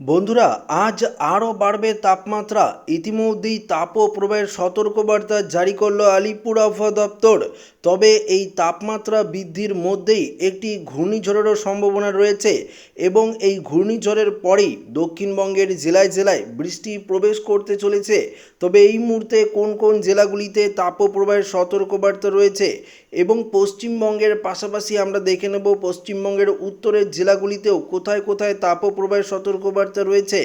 বন্ধুরা, আজ আরও বাড়বে তাপমাত্রা। ইতিমধ্যেই তাপপ্রবাহের সতর্কবার্তা জারি করল আলিপুর আবহাওয়া দপ্তর। তবে এই তাপমাত্রা বৃদ্ধির মধ্যেই একটি ঘূর্ণিঝড়েরও সম্ভাবনা রয়েছে এবং এই ঘূর্ণিঝড়ের পরেই দক্ষিণবঙ্গের জেলায় জেলায় বৃষ্টি প্রবেশ করতে চলেছে। তবে এই মুহূর্তে কোন কোন জেলাগুলিতে তাপপ্রবাহের সতর্কবার্তা রয়েছে এবং পশ্চিমবঙ্গের পাশাপাশি আমরা দেখে নেব পশ্চিমবঙ্গের উত্তরের জেলাগুলিতেও কোথায় কোথায় তাপপ্রবাহের সতর্কবার্তা রয়েছে।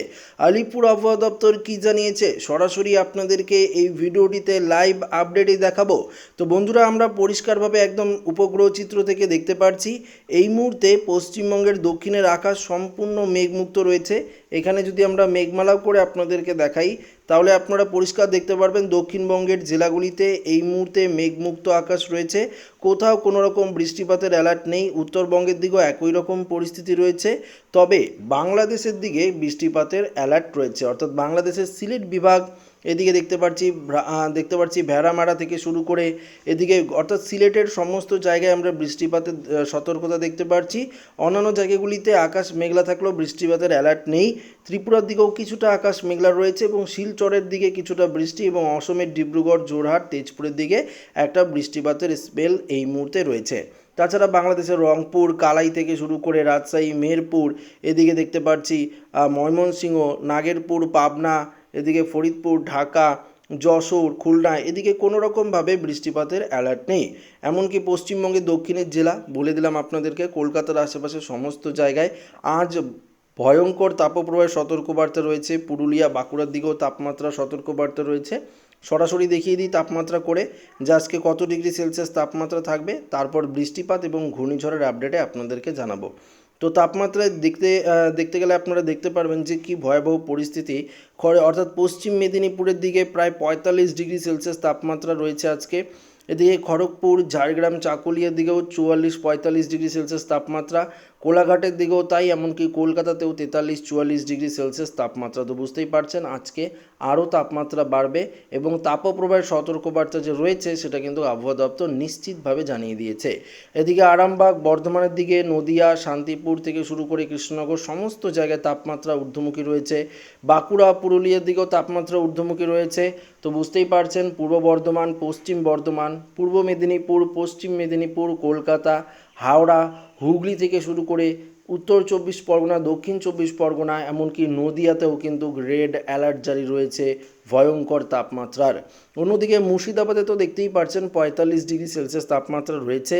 আলিপুর আবহাওয়া দপ্তর কি জানিয়েছে? সরাসরি আপনাদেরকে এই ভিডিওটিতে লাইভ আপডেটে দেখাবো। তো বন্ধুরা, আমরা পরিষ্কারভাবে একদম উপগ্রহ চিত্র থেকে দেখতে পারছি। এই মুহূর্তে পশ্চিমবঙ্গের দক্ষিণের আকাশ সম্পূর্ণ মেঘমুক্ত রয়েছে। এখানে যদি আমরা মেঘমালাও করে আপনাদেরকে দেখাই তাহলে আপনারা পরিষ্কার দেখতে পারবেন দক্ষিণবঙ্গের জেলাগুলিতে এই মুহূর্তে মেঘমুক্ত আকাশ রয়েছে। কোথাও কোনো রকম বৃষ্টিপাতের অ্যালার্ট নেই। উত্তরবঙ্গের দিকেও একই রকম পরিস্থিতি রয়েছে। তবে বাংলাদেশের দিকে বৃষ্টিপাতের অ্যালার্ট রয়েছে। অর্থাৎ বাংলাদেশের সিলেট বিভাগ এদিকে দেখতে পাচ্ছি দেখতে পাচ্ছি ভেড়ামারা থেকে শুরু করে এদিকে অর্থাৎ সিলেটের সমস্ত জায়গায় আমরা বৃষ্টিপাতের সতর্কতা দেখতে পাচ্ছি অন্যান্য জায়গাগুলিতে আকাশ মেঘলা থাকলেও বৃষ্টিপাতের অ্যালার্ট নেই। ত্রিপুরার দিকেও কিছুটা আকাশ মেঘলা রয়েছে এবং শিলচরের দিকে কিছুটা বৃষ্টি এবং অসমের ডিব্রুগড় জোরহাট তেজপুরের দিকে একটা বৃষ্টিপাতের স্পেল এই মুহূর্তে রয়েছে। তাছাড়া বাংলাদেশের রংপুর, কালাই থেকে শুরু করে রাজশাহী, মেহেরপুর, এদিকে দেখতে পাচ্ছি ময়মনসিংহ, নাগেরপুর, পাবনা এদিকে ফরিদপুর, ঢাকা, যশোর, খুলনা, এদিকে কোনো রকমভাবে বৃষ্টিপাতের অ্যালার্ট নেই। এমনকি পশ্চিমবঙ্গের দক্ষিণের জেলা, বলে দিলাম আপনাদেরকে, কলকাতার আশেপাশে সমস্ত জায়গায় আজ ভয়ঙ্কর তাপপ্রবাহের সতর্কবার্তা রয়েছে। পুরুলিয়া, বাঁকুড়ার দিকেও তাপমাত্রা সতর্কবার্তা রয়েছে। সরাসরি দেখিয়ে দিই তাপমাত্রা করে, যে আজকে কত ডিগ্রি সেলসিয়াস তাপমাত্রা থাকবে, তারপর বৃষ্টিপাত এবং ঘূর্ণিঝড়ের আপডেটে আপনাদেরকে জানাব। তো তাপমাত্রায় দেখতে দেখতে গেলে আপনারা দেখতে পারবেন যে কি ভয়াবহ পরিস্থিতি। খড়ে অর্থাৎ পশ্চিম মেদিনীপুরের দিকে প্রায় পঁয়তাল্লিশ ডিগ্রি সেলসিয়াস তাপমাত্রা রয়েছে আজকে। এদিকে খড়গপুর, ঝাড়গ্রাম, চাকুলিয়ার দিকেও চুয়াল্লিশ, পঁয়তাল্লিশ ডিগ্রি সেলসিয়াস তাপমাত্রা। কোলাঘাটের দিকেও তাই, এমনকি কলকাতাতেও তেতাল্লিশ, চুয়াল্লিশ ডিগ্রি সেলসিয়াস তাপমাত্রা। তো বুঝতেই পারছেন, আজকে আরও তাপমাত্রা বাড়বে এবং তাপপ্রবাহের সতর্কবার্তা যে রয়েছে, সেটা কিন্তু আবহাওয়া দপ্তর নিশ্চিতভাবে জানিয়ে দিয়েছে। এদিকে আরামবাগ, বর্ধমানের দিকে নদিয়া, শান্তিপুর থেকে শুরু করে কৃষ্ণনগর, সমস্ত জায়গায় তাপমাত্রা ঊর্ধ্বমুখী রয়েছে। বাঁকুড়া, পুরুলিয়ার দিকেও তাপমাত্রা ঊর্ধ্বমুখী রয়েছে। তো বুঝতেই পারছেন, পূর্ব বর্ধমান, পশ্চিম বর্ধমান পূর্ব মেদিনীপুর, পশ্চিম মেদিনীপুর, কলকাতা, হাওড়া, হুগলি থেকে শুরু করে উত্তর চব্বিশ পরগনা, দক্ষিণ চব্বিশ পরগনা, এমনকি নদিয়াতেও কিন্তু রেড অ্যালার্ট জারি রয়েছে। ভয়ঙ্কর তাপমাত্রার। অন্যদিকে মুর্শিদাবাদে তো দেখতেই পারছেন পঁয়তাল্লিশ ডিগ্রি সেলসিয়াস তাপমাত্রা রয়েছে।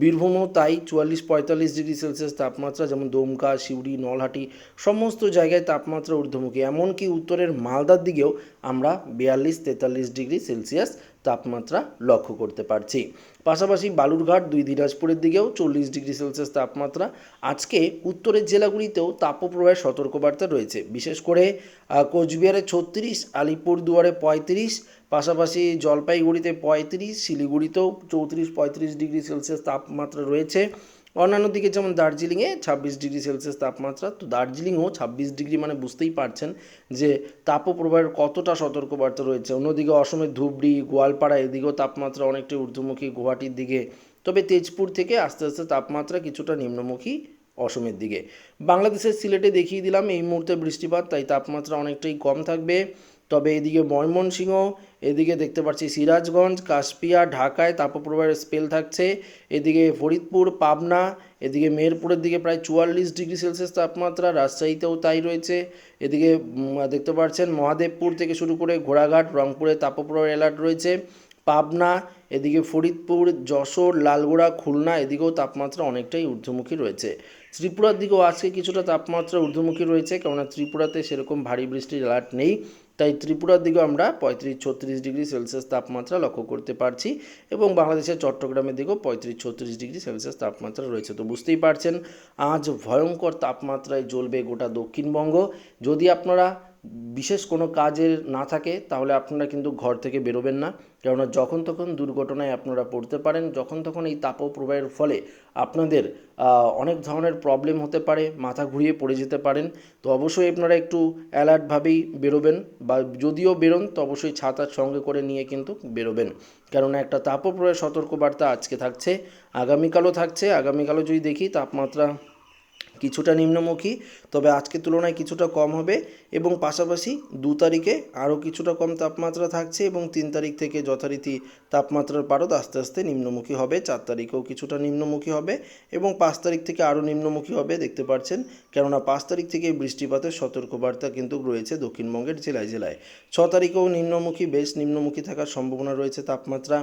বীরভূমও তাই চুয়াল্লিশ পঁয়তাল্লিশ ডিগ্রি সেলসিয়াস তাপমাত্রা, যেমন দমকা সিউড়ি নলহাটি, সমস্ত জায়গায় তাপমাত্রা ঊর্ধ্বমুখী। এমনকি উত্তরের মালদার দিকেও আমরা বিয়াল্লিশ, তেতাল্লিশ ডিগ্রি সেলসিয়াস তাপমাত্রা লক্ষ্য করতে পারছি। পাশাপাশি বালুরঘাট, দুই দিনাজপুরের দিকেও চল্লিশ ডিগ্রি সেলসিয়াস তাপমাত্রা। আজকে উত্তরের জেলাগুলিতেও তাপপ্রবাহের সতর্কবার্তা রয়েছে। বিশেষ করে কোচবিহারে ছত্রিশ আলিপুরদুয়ারে পঁয়ত্রিশ, পাশাপাশি জলপাইগুড়িতে পঁয়ত্রিশ, শিলিগুড়িতেও চৌত্রিশ, পঁয়ত্রিশ ডিগ্রি সেলসিয়াস তাপমাত্রা রয়েছে। অন্যান্য দিকে যেমন দার্জিলিংয়ে ছাব্বিশ ডিগ্রি সেলসিয়াস তাপমাত্রা, তো দার্জিলিংও ছাব্বিশ ডিগ্রি মানে বুঝতেই পারছেন যে তাপপ্রবাহের কতটা সতর্কবার্তা রয়েছে। অন্যদিকে অসমের ধুবড়ি, গোয়ালপাড়া, এদিকেও তাপমাত্রা অনেকটাই ঊর্ধ্বমুখী গুয়াহাটির দিকে। তবে তেজপুর থেকে আস্তে আস্তে তাপমাত্রা কিছুটা নিম্নমুখী অসমের দিকে। বাংলাদেশের সিলেটে দেখিয়ে দিলাম, এই মুহূর্তে বৃষ্টিপাত, তাই তাপমাত্রা অনেকটাই কম থাকবে। তবে এদিকে ময়মনসিংহ, এদিকে দেখতে পাচ্ছি সিরাজগঞ্জ, কাশপিয়া, ঢাকায় তাপপ্রবাহের স্পেল থাকছে। এদিকে ফরিদপুর, পাবনা, এদিকে মেহেরপুরের দিকে প্রায় চুয়াল্লিশ ডিগ্রি সেলসিয়াস তাপমাত্রা, রাজশাহীতেও তাই রয়েছে। এদিকে দেখতে পাচ্ছেন মহাদেবপুর থেকে শুরু করে ঘোড়াঘাট, রংপুরে তাপপ্রবাহের অ্যালার্ট রয়েছে। পাবনা, এদিকে ফরিদপুর, যশোর, লালগোড়া, খুলনা, এদিকেও তাপমাত্রা অনেকটাই ঊর্ধ্বমুখী রয়েছে। ত্রিপুরার দিকেও আজকে কিছুটা তাপমাত্রা ঊর্ধ্বমুখী রয়েছে, কেননা ত্রিপুরাতে সেরকম ভারী বৃষ্টির অ্যালার্ট নেই। তাই ত্রিপুরার দিকেও আমরা পঁয়ত্রিশ, ছত্রিশ ডিগ্রি সেলসিয়াস তাপমাত্রা লক্ষ্য করতে পারছি এবং বাংলাদেশের চট্টগ্রামের দিকেও পঁয়ত্রিশ, ছত্রিশ ডিগ্রি সেলসিয়াস তাপমাত্রা রয়েছে। তো বুঝতেই পারছেন, আজ ভয়ঙ্কর তাপমাত্রায় জ্বলবে গোটা দক্ষিণবঙ্গ। যদি আপনারা বিশেষ কোনো কাজের না থাকে, তাহলে আপনারা কিন্তু ঘর থেকে বেরোবেন না। কেননা যখন তখন দুর্ঘটনায় আপনারা পড়তে পারেন, যখন তখন এই তাপপ্রবাহের ফলে আপনাদের অনেক ধরনের প্রবলেম হতে পারে, মাথা ঘুরিয়ে পড়ে যেতে পারেন। তো অবশ্যই আপনারা একটু অ্যালার্টভাবেই বেরোবেন বা যদিও বেরোন, তো অবশ্যই ছাতার সঙ্গে করে নিয়ে কিন্তু বেরোবেন। কেননা একটা তাপপ্রবাহের সতর্কবার্তা আজকে থাকছে, আগামীকালও থাকছে, আগামীকালও যদি দেখি তাপমাত্রা কিছুটা নিম্নমুখী, তবে আজকের তুলনায় কিছুটা কম হবে এবং পাশাপাশি দু তারিখে আরও কিছুটা কম তাপমাত্রা থাকছে এবং তিন তারিখ থেকে যথারীতি তাপমাত্রার পারদ আস্তে আস্তে নিম্নমুখী হবে। চার তারিখেও কিছুটা নিম্নমুখী হবে এবং পাঁচ তারিখ থেকে আরও নিম্নমুখী হবে দেখতে পাচ্ছেন। কেননা পাঁচ তারিখ থেকে বৃষ্টিপাতের সতর্কবার্তা কিন্তু রয়েছে দক্ষিণবঙ্গের জেলায় জেলায়। ছ তারিখেও নিম্নমুখী, বেশ নিম্নমুখী থাকার সম্ভাবনা রয়েছে তাপমাত্রা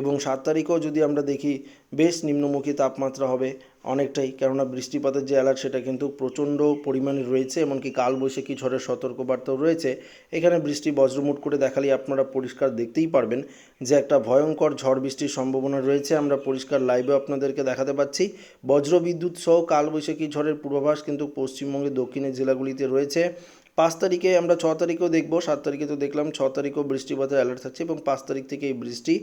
এবং সাত তারিখেও যদি আমরা দেখি, বেশ নিম্নমুখী তাপমাত্রা হবে। অনেকটাই। কেননা বৃষ্টিপাতের যে অ্যালার্ট সেটা কিন্তু প্রচণ্ড পরিমাণে রয়েছে, এমনকি কালবৈশাখী ঝড়ের সতর্কবার্তাও রয়েছে। এখানে বৃষ্টি বজ্রমুট করে দেখালে আপনারা পরিষ্কার দেখতেই পারবেন যে একটা ভয়ঙ্কর ঝড় বৃষ্টির সম্ভাবনা রয়েছে। আমরা পরিষ্কার লাইভে আপনাদেরকে দেখাতে পাচ্ছি। বজ্রবিদ্যুৎ সহ কালবৈশাখী ঝড়ের পূর্বাভাস কিন্তু পশ্চিমবঙ্গের দক্ষিণের জেলাগুলিতে রয়েছে। পাঁচ তারিখে আমরা ছ তারিখেও দেখব, সাত তারিখে তো দেখলাম, ছ তারিখেও বৃষ্টিপাতের অ্যালার্ট থাকছে এবং পাঁচ তারিখ থেকে এই বৃষ্টি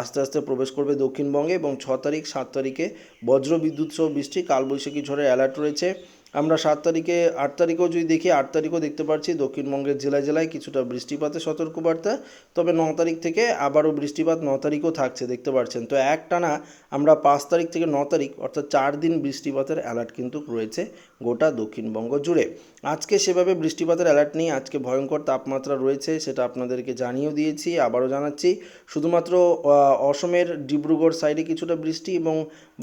আস্তে আস্তে প্রবেশ করবে দক্ষিণবঙ্গে এবং ছ তারিখ, সাত তারিখে বজ্রবিদ্যুৎ সহ বৃষ্টি, কালবৈশাখী ঝড়ের অ্যালার্ট রয়েছে। আমরা সাত তারিখে, আট তারিখেও যদি দেখি, আট তারিখও দেখতে পাচ্ছি দক্ষিণবঙ্গের জেলায় জেলায় কিছুটা বৃষ্টিপাতের সতর্কবার্তা। তবে ন তারিখ থেকে আবারও বৃষ্টিপাত ন তারিখও থাকছে, দেখতে পাচ্ছেন তো এক টানা আমরা পাঁচ তারিখ থেকে ন তারিখ, অর্থাৎ চার দিন বৃষ্টিপাতের অ্যালার্ট কিন্তু রয়েছে গোটা দক্ষিণবঙ্গ জুড়ে। আজকে সেভাবে বৃষ্টিপাতের অ্যালার্ট নেই, আজকে ভয়ঙ্কর তাপমাত্রা রয়েছে, সেটা আপনাদেরকে জানিয়েও দিয়েছি, আবারও জানাচ্ছি। শুধুমাত্র অসমের ডিব্রুগড় সাইডে কিছুটা বৃষ্টি এবং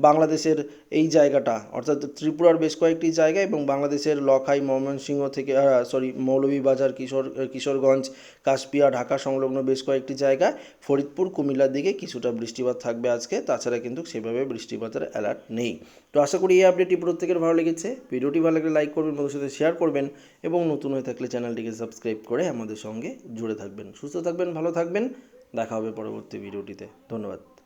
বাংলাদেশের এই জায়গাটা, অর্থাৎ ত্রিপুরার বেশ কয়েকটি জায়গা এবং বাংলাদেশের লখাই, ময়মনসিংহ থেকে সরি মৌলভীবাজার, কিশোর, কিশোরগঞ্জ, কাশপিয়া, ঢাকা সংলগ্ন বেশ কয়েকটি জায়গায় ফরিদপুর, কুমিল্লার দিকে কিছুটা বৃষ্টিপাত থাকবে আজকে। তাছাড়া কিন্তু সেভাবে বৃষ্টিপাতের অ্যালার্ট নেই। তো আশা করি এই আপডেটটি প্রত্যেকের ভালো লেগেছে। ভিডিওটি ভালো লাগলে লাইক করবেন, বন্ধুদের সাথে শেয়ার করবেন এবং নতুন হয়ে থাকলে চ্যানেলটিকে সাবস্ক্রাইব করে আমাদের সঙ্গে জুড়ে থাকবেন। সুস্থ থাকবেন, ভালো থাকবেন। দেখা হবে পরবর্তী ভিডিওটিতে। ধন্যবাদ।